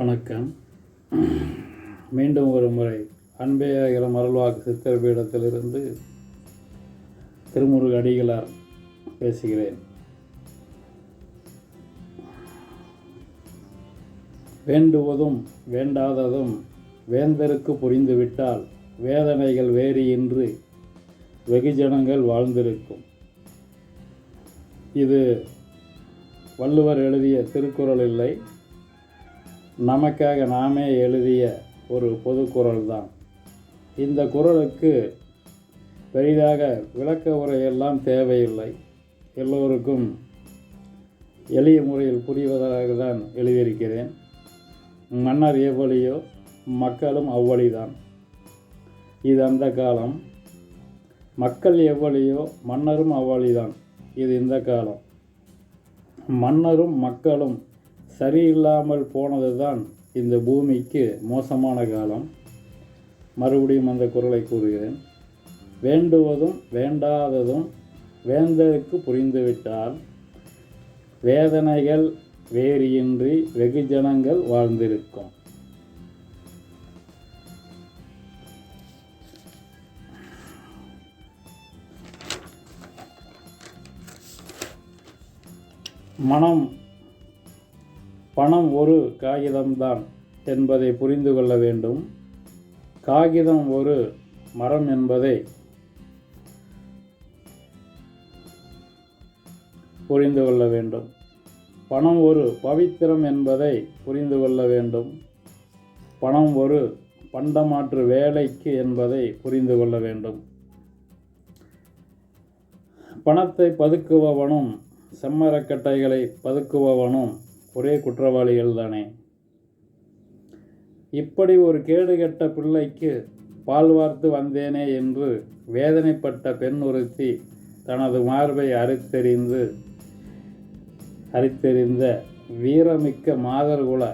வணக்கம். மீண்டும் ஒரு முறை அன்பே அகிலம் அருள்வாக்கு சித்தர் பீடத்திலிருந்து திருமுருக அடிகளார் பேசுகிறேன். வேண்டுவதும் வேண்டாததும் வேந்தருக்கு புரிந்துவிட்டால் வேதனைகள் வேறு இன்று வெகுஜனங்கள் வாழ்ந்திருக்கும். இது வள்ளுவர் எழுதிய திருக்குறள் இல்லை. நமக்காக நாமே எழுதிய ஒரு பொதுக்குரல் தான் இந்த குரலுக்கு பெரிதாக விளக்க உரையெல்லாம் தேவையில்லை. எல்லோருக்கும் எளிய முறையில் புரிவதாக தான் எழுதியிருக்கிறேன். மன்னர் எவ்வளியோ மக்களும் அவ்வழிதான் இது அந்த காலம். மக்கள் எவ்வளியோ மன்னரும் அவ்வழிதான் இது இந்த காலம். மன்னரும் மக்களும் சரியில்லாமல் போனது தான் இந்த பூமிக்கு மோசமான காலம். மறுபடியும் அந்த குரலை கூறுகிறேன். வேண்டுவதும் வேண்டாததும் வேந்தருக்கு புரிந்துவிட்டால் வேதனைகள் வேறியின்றி வெகுஜனங்கள் வாழ்ந்திருக்கும். மனம் பணம் ஒரு காகிதம்தான் என்பதை புரிந்து கொள்ள வேண்டும். காகிதம் ஒரு மரம் என்பதை புரிந்து கொள்ள வேண்டும். பணம் ஒரு பவித்திரம் என்பதை புரிந்து கொள்ள வேண்டும். பணம் ஒரு பண்டமாற்று வேலைக்கு என்பதை புரிந்து கொள்ள வேண்டும். பணத்தை பதுக்குபவனும் செம்மரக்கட்டைகளை பதுக்குபவனும் ஒரே குற்றவாளிகள் தானே. இப்படி ஒரு கேடுகெட்ட பிள்ளைக்கு பால் வார்த்து வந்தேனே என்று வேதனைப்பட்ட பெண் ஒருத்தி தனது மார்பை அறுத்தெறிந்து அரித்தெறிந்த வீரமிக்க மாதர்குல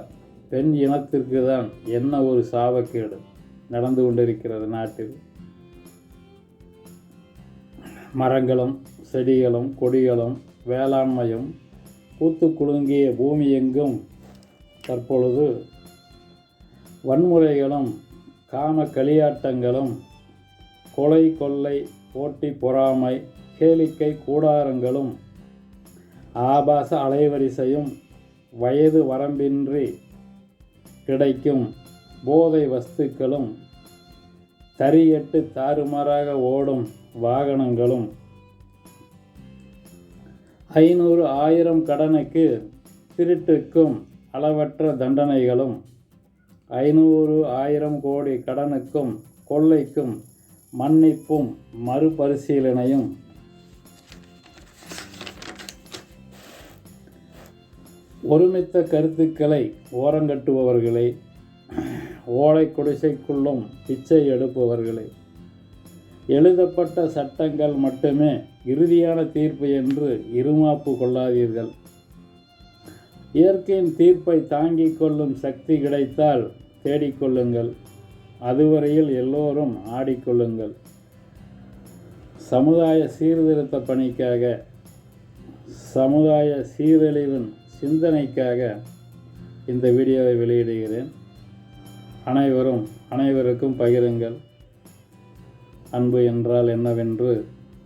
பெண் இனத்திற்கு தான் என்ன ஒரு சாபக்கேடு நடந்து கொண்டிருக்கிறது நாட்டில். மரங்களும் செடிகளும் கொடிகளும் வேளாண்மையும் பூத்து குலுங்கிய பூமி எங்கும் தற்பொழுது வன்முறைகளும் காம களியாட்டங்களும் கொலை கொள்ளை போட்டி பொறாமை கேளிக்கை கூடாரங்களும் ஆபாச அலைவரிசையும் வயது வரம்பின்றி கிடைக்கும் போதை வஸ்துக்களும் தரியட்டு தாறுமாறாக ஓடும் வாகனங்களும் ஐநூறு ஆயிரம் கடனுக்கு திருட்டுக்கும் அளவற்ற தண்டனைகளும் ஐநூறு ஆயிரம் கோடி கடனுக்கும் கொள்ளைக்கும் மன்னிப்பும் மறுபரிசீலனையும். ஒருமித்த கருத்துக்களை ஓரங்கட்டுபவர்களை ஓலை குடிசைக்குள்ளும் பிச்சை எடுப்பவர்களை எழுதப்பட்ட சட்டங்கள் மட்டுமே இறுதியான தீர்ப்பு என்று இருமாப்பு கொள்ளாதீர்கள். இயற்கையின் தீர்ப்பை தாங்கிக் கொள்ளும் சக்தி கிடைத்தால் தேடிக்கொள்ளுங்கள் அதுவரையில் எல்லோரும் ஆடிக்கொள்ளுங்கள் சமுதாய சீர்திருத்த பணிக்காக சமுதாய சீரழிவின் சிந்தனைக்காக இந்த வீடியோவை வெளியிடுகிறேன். அனைவரும் அனைவருக்கும் பகிருங்கள். அன்பு என்றால் என்னவென்று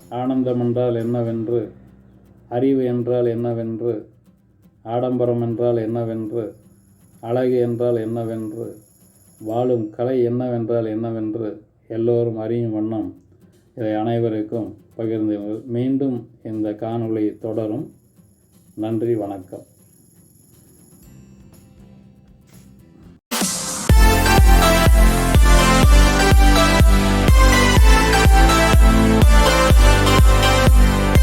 ஆனந்தம் என்றால் என்னவென்று அறிவு என்றால் என்னவென்று ஆடம்பரம் என்றால் என்னவென்று அழகு என்றால் என்னவென்று வாழும் கலை என்னவென்றால் என்னவென்று எல்லோரும் அறியும் வண்ணம் இதை அனைவருக்கும் பகிர்ந்து மீண்டும் இந்த காணொளி தொடரும். நன்றி வணக்கம்.